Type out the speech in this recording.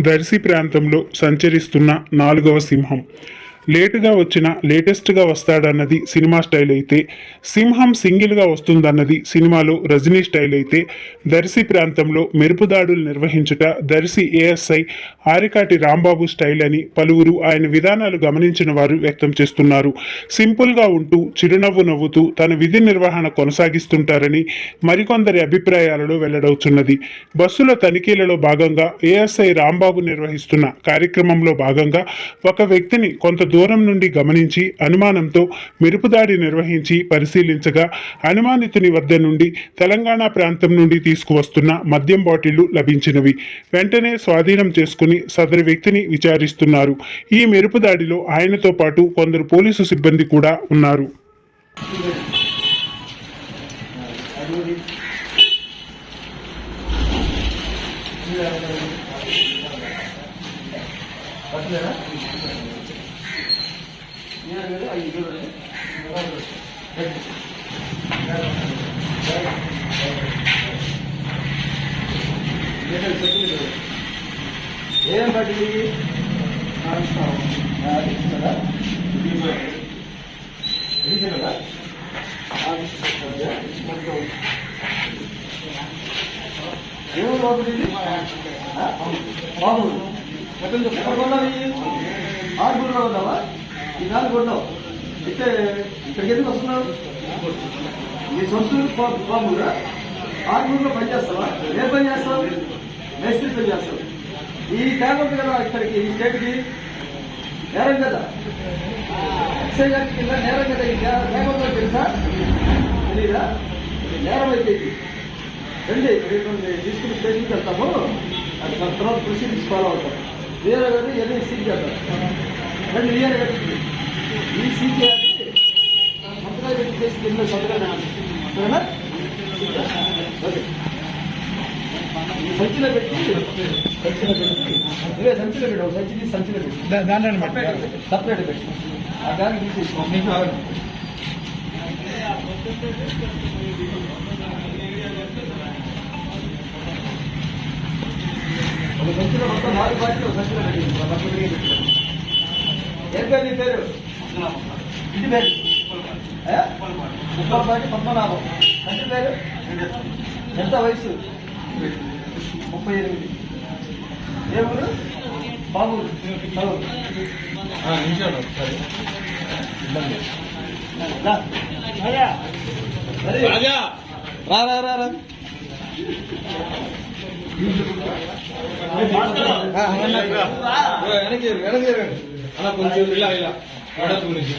దర్శి ప్రాంతంలో సంచరిస్తున్న నాలుగవ సింహం. లేటుగా వచ్చిన లేటెస్ట్గా వస్తాడన్నది సినిమా స్టైల్ అయితే సింహం సింగిల్గా వస్తుందన్నది సినిమాలో రజనీ స్టైల్ అయితే దర్శి ప్రాంతంలో మెరుపుదాడులు నిర్వహించుట దర్శి ఏఎస్ఐ ఆరికాటి రాంబాబు స్టైల్ అని పలువురు ఆయన విధానాలు గమనించిన వారు వ్యక్తం చేస్తున్నారు. సింపుల్గా ఉంటూ చిరునవ్వు నవ్వుతూ తన విధి నిర్వహణ కొనసాగిస్తుంటారని మరికొందరి అభిప్రాయాలలో వెల్లడవుతున్నది బస్సుల తనిఖీలలో భాగంగా ఏఎస్ఐ రాంబాబు నిర్వహిస్తున్న కార్యక్రమంలో భాగంగా ఒక వ్యక్తిని కొంత దూరం నుండి గమనించి అనుమానంతో మెరుపుదాడి నిర్వహించి పరిశీలించగా అనుమానితుని వద్ద నుండి తెలంగాణ ప్రాంతం నుండి తీసుకువస్తున్న మద్యం బాటిళ్ళు లభించినవి. వెంటనే స్వాధీనం చేసుకుని సదరు వ్యక్తిని విచారిస్తున్నారు. ఈ మెరుపుదాడిలో ఆయనతో పాటు కొందరు పోలీసు సిబ్బంది కూడా ఉన్నారు. ఏం పట్టి ఏమో లోపలి బాబు ఎక్కడ ఎక్కడ ఆరుగురులో ఉన్నావా ఈ నాలుగు కొన్నావు. అయితే ఇక్కడికి ఎందుకు వస్తున్నావు? నీ సొంత బాగుందా ఆరుగురులో పని చేస్తావా? ఏ పని చేస్తావు? మేస్త్రి పని చేస్తావు. ఈ ట్యాగ్ కదా ఇక్కడికి ఈ స్టేట్కి. నేరం కదా? ఎక్సైజ్ యాక్ట్ కింద నేరం కదా ఈ ట్యాగ్ తెలుసా? తెలీదా? నేరం అయితే రండి రేపు తీసుకుని స్టేషన్కి వెళ్తాము. అది తర్వాత ప్రొసీడింగ్స్ ఫాలో అవుతాం వేరే వేరే ఎన్ని సీట్ చేద్దాం? ఇయర్ ఈ చేయాలి సంతకాలు చేసి కింద సంతకాలు సరేనా? ఓకే. సంచిలో పెట్టి సంచిలో పెట్టి ఇవే సంచిలో పెట్టు సంచి తీసి సంచిలో పెట్టి. దాంట్లో సపరేట్ పెట్టి. ఆ బ్యాగ్ తీసేసుకో. మీకు. ఒక సంచిలో మొత్తం నాలుగు బాటిల్ సంచిలో పెట్టి ఒక పక్కన పెట్టి పెట్టు. ఏం పేరు నీ పేరు? ఇంటి పేరు. ఏ? ఉప్పలపాటి పద్మనాభం. సంచి పేరు? ఎంత వయసు? ముప్పై ఎనిమిది. ఏ ఊరు? బాబు. రా. సరే. రా. రా రా రా ఆ, వెనక్కి వెనక్కి అలా కొంచెం ఇలా ఇలా